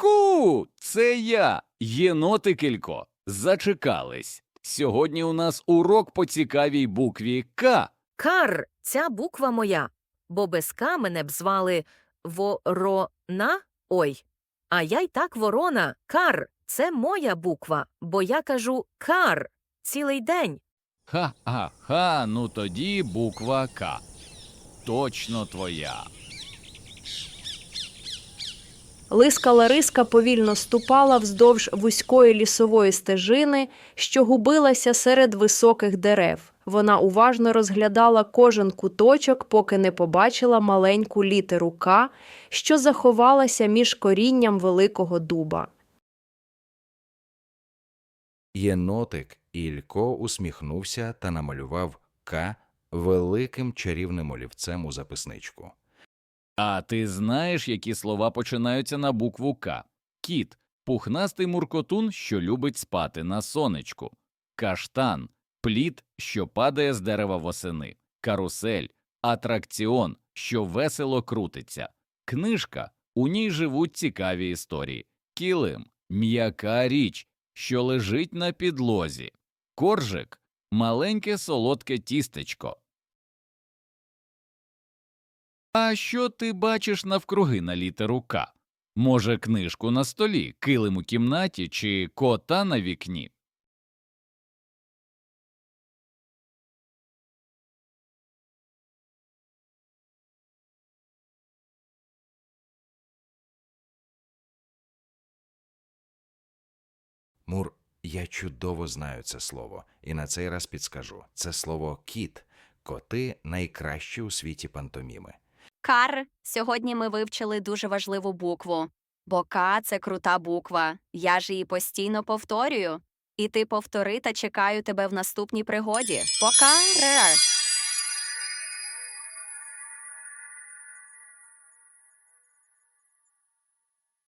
Ку-ку! Це я, єнотик Ілько. Зачекались. Сьогодні у нас урок по цікавій букві К. Кар, ця буква моя, бо без К мене б звали Ворона. Ой. А я й так ворона. Кар, це моя буква, бо я кажу кар цілий день. Ха-ха-ха, ну тоді буква К. Точно твоя. Лиска Лариска повільно ступала вздовж вузької лісової стежини, що губилася серед високих дерев. Вона уважно розглядала кожен куточок, поки не побачила маленьку літеру К, що заховалася між корінням великого дуба. Єнотик Ілько усміхнувся та намалював К великим чарівним олівцем у записничку. А ти знаєш, які слова починаються на букву К? Кіт пухнастий муркотун, що любить спати на сонечку, каштан плід, що падає з дерева восени, карусель, атракціон, що весело крутиться, книжка, у ній живуть цікаві історії, килим, м'яка річ, що лежить на підлозі, коржик, маленьке солодке тістечко. А що ти бачиш навкруги на літеру К? Може, книжку на столі, килим у кімнаті чи кота на вікні? Мур, я чудово знаю це слово, і на цей раз підскажу. Це слово кіт. Коти найкращі у світі пантоміми. Кар, сьогодні ми вивчили дуже важливу букву. Бо К це крута буква. Я ж її постійно повторюю. І ти повтори та чекаю тебе в наступній пригоді. Пока!